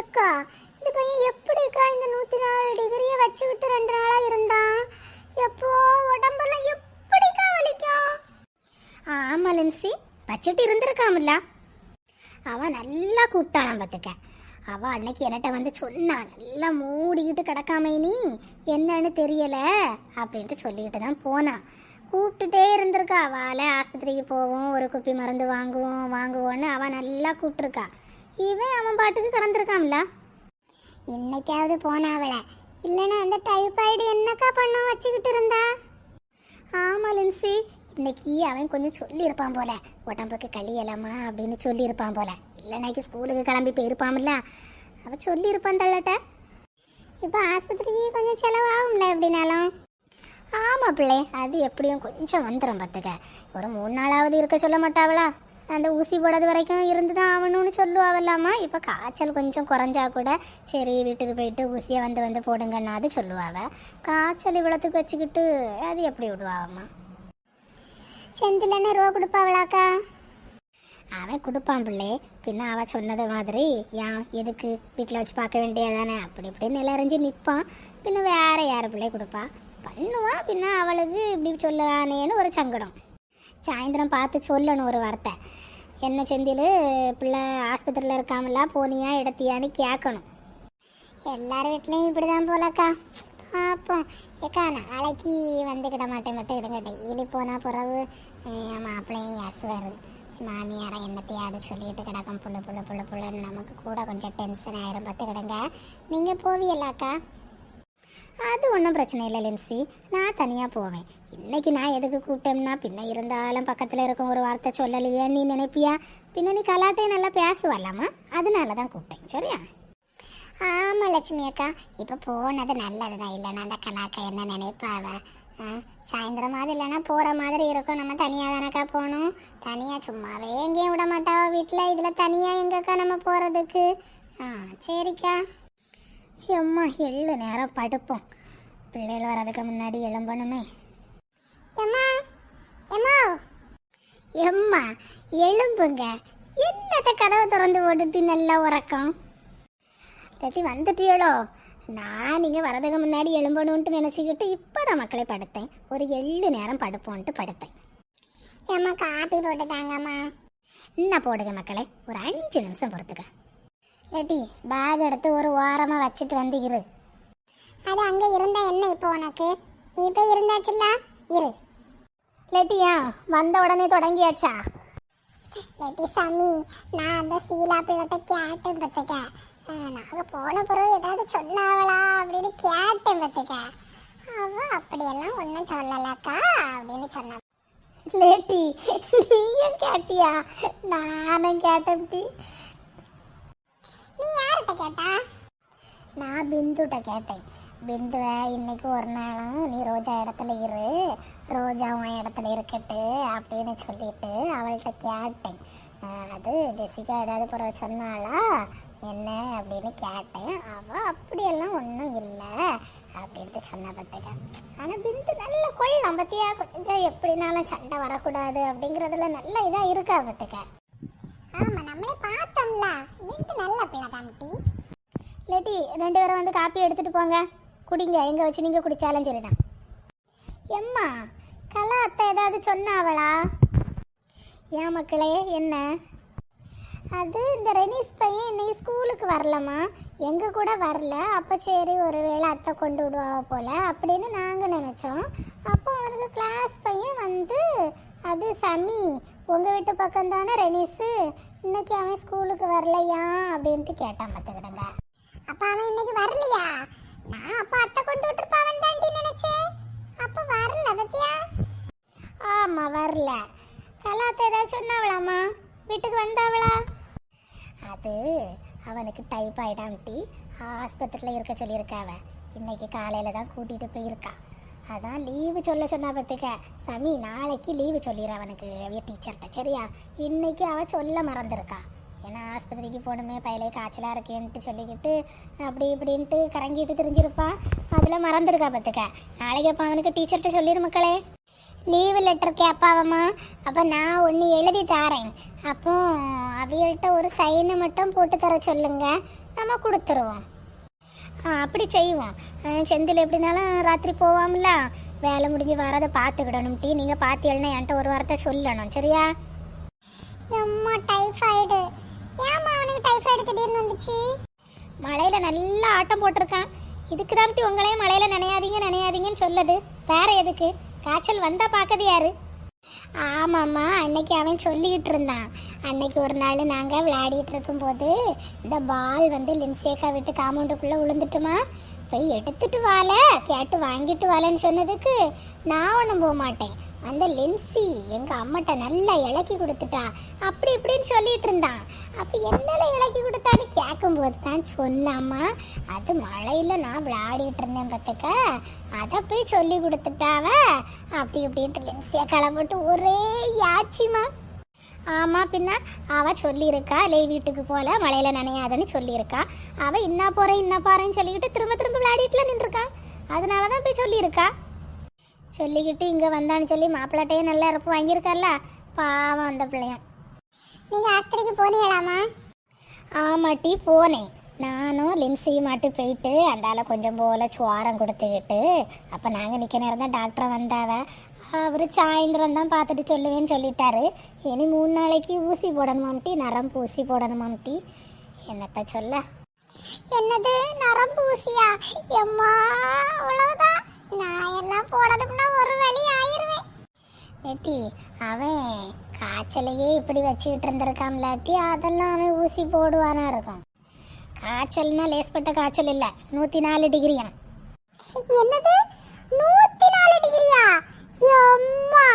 எக்கா இந்த பையன் எப்படிக்கா இந்த நூற்றி நாலு டிகிரியை வச்சுக்கிட்டு ரெண்டு நாளாக இருந்தான்? எப்போ உடம்பெல்லாம் எப்படிக்கா வலிக்கும்? ஆமாம் லென்சி. வச்சுட்டு இருந்திருக்காமல்ல. அவன் நல்லா கூப்பிட்டானாம் பார்த்துக்க. அவள் அன்னைக்கு என்கிட்ட வந்து சொன்னான் நல்லா மூடிக்கிட்டு கிடக்காம நீ என்னன்னு தெரியல அப்படின்ட்டு சொல்லிக்கிட்டு தான் போனான் கூப்பிட்டுட்டே இருந்திருக்கா. அவளை ஆஸ்பத்திரிக்கு போவோம் ஒரு குப்பி மருந்து வாங்குவோம் வாங்குவோன்னு அவன் நல்லா கூப்பிட்டுருக்கா. இவன் அவன் பாட்டுக்கு கிடந்திருக்கான்ல. இன்னைக்காவது போனாவள இல்லைன்னா அந்த டைபாய்டு என்னக்கா பண்ண வச்சுக்கிட்டு இருந்தா? ஆமா லின்சி. இன்னைக்கு அவன் கொஞ்சம் சொல்லியிருப்பான் போல. உடம்புக்கு கழியலாமா அப்படின்னு சொல்லியிருப்பான் போல. இல்லைனாக்கி ஸ்கூலுக்கு கிளம்பி போயிருப்பான்ல. அவ சொல்லியிருப்பான் தள்ளட்ட. இப்போ ஆஸ்பத்திரிக்கு கொஞ்சம் செலவாகும்ல எப்படினாலும். ஆமாம் பிள்ளை. அது எப்படியும் கொஞ்சம் வந்துடும் பார்த்துக்க ஒரு மூணு நாளாவது இருக்க சொல்ல மாட்டாவளா? அந்த ஊசி போடாத வரைக்கும் இருந்து தான் ஆகணும்னு சொல்லுவாவல்லாமா? இப்போ காய்ச்சல் கொஞ்சம் குறைஞ்சா கூட சரி வீட்டுக்கு போயிட்டு ஊசியை வந்து வந்து போடுங்கன்னாது சொல்லுவாவ. காய்ச்சல் இவ்வளோத்துக்கு வச்சுக்கிட்டு அது எப்படி விடுவாவம்மா? செந்திலன்னு ரூபா கொடுப்பாவளாக்கா? அவன் கொடுப்பான் பிள்ளை. பின்ன அவ சொன்னது மாதிரி ஏன் எதுக்கு? வீட்டில் வச்சு பார்க்க வேண்டியதானே அப்படி இப்படின்னு நிலறிஞ்சு நிற்பான். பின்ன வேற யார் பிள்ளை கொடுப்பா? பண்ணுவா பின்ன அவளுக்கு இப்படி சொல்லலானேன்னு ஒரு சங்கடம். சாயந்தரம் பார்த்து சொல்லணும் ஒரு வார்த்தை. என்ன செந்தில் பிள்ளை ஆஸ்பத்திரியில் இருக்காமல போனியா இடத்தியான்னு கேட்கணும். எல்லார் வீட்லேயும் இப்படி தான் போலக்கா. பார்ப்போம் ஏக்கா நாளைக்கு வந்துக்கிட மாட்டேன் மட்டும் கிடுங்க டெய்லி போனால் பிறகு மாப்பிள்ளையும் ஏசுவார். மாமியாரை என்னத்தையாவது சொல்லிட்டு கிடக்கும். புள்ளு புள்ளு புள்ளு புள்ளுன்னு நமக்கு கூட கொஞ்சம் டென்ஷன் ஆயிரும். பார்த்து கிடுங்க நீங்கள் போவியல்லாக்கா அது ஒன்றும் பிரச்சனை இல்லை லென்சி. நான் தனியாக போவேன். இன்னைக்கு நான் எதுக்கு கூப்பிட்டேன்னா பின்ன இருந்தாலும் பக்கத்தில் இருக்கும் ஒரு வார்த்தை சொல்லலையே நீ நினைப்பியா? பின்ன நீ கலாட்டையும் நல்லா பேசுவலாமா அதனால தான் கூப்பிட்டேன் சரியா? ஆமாம் லட்சுமி அக்கா. இப்போ போனது நல்லது தான் இல்லைன்னா அந்த கலாக்கா என்ன நினைப்பாவ? சாயந்தரமாவது இல்லைன்னா போகிற மாதிரி இருக்கும். நம்ம தனியாக தானக்கா போகணும். தனியாக சும்மாவே எங்கேயும் விட மாட்டாவ வீட்டில் இதில் தனியாக எங்கக்கா நம்ம போகிறதுக்கு ஆ சரிக்கா. எம்மா எள்ளு நேரம் படுப்போம். பிள்ளைகள் வர்றதுக்கு முன்னாடி எழும்பணுமே. எம்மா எம்மா. எம்மா எழும்புங்க. என்னத்த கதவை திறந்து போட்டுட்டு நல்லா உறக்கம்? இல்லாட்டி வந்துட்டியளோ? நான் நீங்கள் வரதுக்கு முன்னாடி எழும்பணுன்ட்டு நினச்சிக்கிட்டு இப்போ தான் மக்களை படுத்தேன். ஒரு எள்ளு நேரம் படுப்போன்ட்டு படுத்தேன். ஏம்மா காப்பி போட்டு தாங்கம்மா என்ன போடுங்க மக்களே? ஒரு அஞ்சு நிமிஷம் பொறுத்துக்க. ஏட்டி பேக் எடுத்து ஒரு ஓரமாக வச்சுட்டு வந்து இரு. அது அங்கே இருந்தா என்ன இப்போ உனக்கு? நீ போய் இருந்தாச்சுல்ல? இரு. லேட்டியா வந்த உடனே தொடங்கியாச்சா? லேட்டி சாமி நான் அந்த சீலா பிள்ளைகிட்ட கேட்டேன் பார்த்துக்க. நாங்கள் போன பிறகு ஏதாவது சொன்னாவளா அப்படின்னு கேட்டேன் பார்த்துக்க. அவ அப்படியெல்லாம் ஒன்றும் சொல்லலக்கா அப்படின்னு சொன்னா லேட்டி நீயும் கேட்டியா? நானும் கேட்டேன் யார்கிட்ட கேட்டா? நான் பிந்துட்ட கேட்டேன். பிந்துவை இன்னைக்கு ஒரு நாளும் நீ ரோஜா இடத்துல இரு. ரோஜா உன் இடத்துல இருக்கட்டு அப்படின்னு சொல்லிட்டு அவள்கிட்ட கேட்டேன். அது ஜெசிகா ஏதாவது பிறகு சொன்னாளா? என்ன அப்படின்னு கேட்டேன். அவள் அப்படியெல்லாம் ஒன்றும் இல்லை அப்படின்ட்டு சொன்ன பார்த்துக்க. ஆனால் பிந்து நல்ல கொள்ளலாம் பற்றியா கொஞ்சம் எப்படினாலும் சண்டை வரக்கூடாது அப்படிங்கிறதுல நல்ல இதாக இருக்கா பார்த்துக்க. ஆமாம் நம்மளே பார்த்தோம்ல. பிந்து நல்ல பிள்ளை தான் இல்லாட்டி ரெண்டு பேரும் வந்து காப்பி எடுத்துகிட்டு போங்க. குடிங்க எங்கே வச்சு நீங்கள் குடித்தாலும் சரிதான். எம்மா கலா அத்தை ஏதாவது சொன்னாவளா? ஏன் மக்களே என்ன? அது இந்த ரெனிஸ் பையன் இன்னைக்கு ஸ்கூலுக்கு வரலம்மா. எங்கள் கூட வரல. அப்போ சரி ஒரு வேளை அத்தை கொண்டு விடுவா போல் அப்படின்னு நாங்கள் நினச்சோம். அப்போ அவனுக்கு கிளாஸ் பையன் வந்து அது சமி உங்கள் வீட்டு பக்கம் தானே ரெனிஸு? இன்னைக்கு அவன் ஸ்கூலுக்கு வரலையா? அப்படின்ட்டு கேட்டான் பார்த்துக்கிடுங்க. அப்ப அவன் இன்னைக்கு வரலையா? நான் அப்ப அத்தை கொண்டு விட்டுருப்பாவன் தாண்டி நினைச்சேன். அப்ப வரல பத்தியா? ஆமா வரல. கலாத்த ஏதாவது சொன்னாவளாமா? வீட்டுக்கு வந்தாவளா? அது அவனுக்கு டைப் ஆயிடாம்டி ஆஸ்பத்திரியில் இருக்க சொல்லியிருக்காவ. இன்னைக்கு காலையில் தான் கூட்டிகிட்டு போயிருக்கா. அதான் லீவு சொல்ல சொன்னா பார்த்துக்க. சமி நாளைக்கு லீவு சொல்லிடுற அவனுக்கு டீச்சர்கிட்ட சரியா? இன்னைக்கு அவன் சொல்ல மறந்துருக்கா. ஏன்னா ஆஸ்பத்திரிக்கு போகணுமே பயலே காய்ச்சலாக இருக்கேன்ட்டு சொல்லிக்கிட்டு அப்படி இப்படின்ட்டு கறங்கிட்டு தெரிஞ்சிருப்பா. அதில் மறந்துருக்கா பார்த்துக்க நாளைக்கு அப்போ அவனுக்கு டீச்சர்கிட்ட சொல்லிடு மக்களே. லீவு லெட்டர் கேட்பாவம்மா அப்போ நான் ஒன்று எழுதி தாரேன். அப்போ அவியல்கிட்ட ஒரு சைனை மட்டும் போட்டு தர சொல்லுங்க. நம்ம கொடுத்துருவோம். அப்படி செய்வோம். செந்தில் எப்படினாலும் ராத்திரி போவாம்ல. வேலை முடிஞ்சு வரதை பார்த்துக்கிடணும் டீ. நீங்கள் பார்த்தீங்கன்னா என்கிட்ட ஒரு வாரத்தை சொல்லணும். சரியா அம்மா டைஃபாய்டு ஏம்மா அவனுக்கு டைஃபாய்டு திடீர்னு மழையில நல்லா ஆட்டம் போட்டிருக்கான். இதுக்கு தான் உங்களையும் மழையில நனையாதீங்க நனையாதீங்கன்னு சொல்லுது. வேற எதுக்கு? காய்ச்சல் வந்தா பார்க்கது யாரு? ஆமாம்மா அன்னைக்கு அவன் சொல்லிக்கிட்டு இருந்தான். அன்னைக்கு ஒரு நாள் நாங்கள் விளையாடிட்டு இருக்கும்போது இந்த பால் வந்து லின்சேக்கா விட்டு காமௌண்டுக்குள்ளே விழுந்துட்டுமா போய் எடுத்துட்டு வாழ கேட்டு வாங்கிட்டு வாழன்னு சொன்னதுக்கு நான் ஒன்றும் போக மாட்டேன். அந்த லென்சி எங்கள் அம்மாட்ட நல்லா இலக்கி கொடுத்துட்டா. அப்படி இப்படின்னு சொல்லிட்டு இருந்தான். அப்போ என்னால் இலக்கி கொடுத்தான்னு கேட்கும்போது தான் சொன்னாம்மா அது மழையில் நான் விளையாடிட்டு இருந்தேன் பார்த்துக்க. அதை போய் சொல்லி கொடுத்துட்டாவ. அப்படி இப்படின்ட்டு லென்சியை கிளம்பிட்டு ஒரே யாச்சிமா ஆமாம் பின்ன அவ சொல்லியிருக்கா லே வீட்டுக்கு போல மழையில் நனையாதுன்னு சொல்லியிருக்கா. அவள் இன்னா போகிறேன் இன்னா போறேன்னு சொல்லிக்கிட்டு திரும்ப திரும்ப விளையாடிட்டுல நின்றுருக்கா அதனால தான் போய் சொல்லியிருக்கா. சொல்லிக்கிட்டு இங்கே வந்தான்னு சொல்லி மாப்பிள்ளாட்டையே நல்லா இருப்பு வாங்கியிருக்கார்ல? பாவம் அந்த பிள்ளையும். நீங்கள் ஆஸ்திரிக்கு போனீங்களாமா ஆமாட்டி போனேன். நானும் லின்சியும் மாட்டு போயிட்டு அந்தால கொஞ்சம் போல சுவாரம் கொடுத்துக்கிட்டு அப்போ நாங்கள் நிற்க நேரம் தான் டாக்டர் வந்தாவ. அவர் சாயந்தரம் தான் பார்த்துட்டு சொல்லுவேன்னு சொல்லிட்டாரு. இனி மூணு நாளைக்கு ஊசி போடணுமாம்ட்டி நரம்பு ஊசி போடணுமாம்ட்டி என்னத்த சொல்ல? என்னது நரம்பு ஊசியா எம்மா அவ்வளவுதான். நான் எல்லாம் போடணும்னா ஒரு வழி ஆயிருவேன். ஏட்டி அவன் காய்ச்சலையே இப்படி வச்சுக்கிட்டு இருந்திருக்காம்லாட்டி அதெல்லாம் அவன் ஊசி போடுவானா இருக்கும். காய்ச்சல்னா லேஸ்பட்ட காய்ச்சல் இல்லை நூத்தி நாலு டிகிரியா என்னது? நூத்தி நாலு டிகிரியா எம்மா!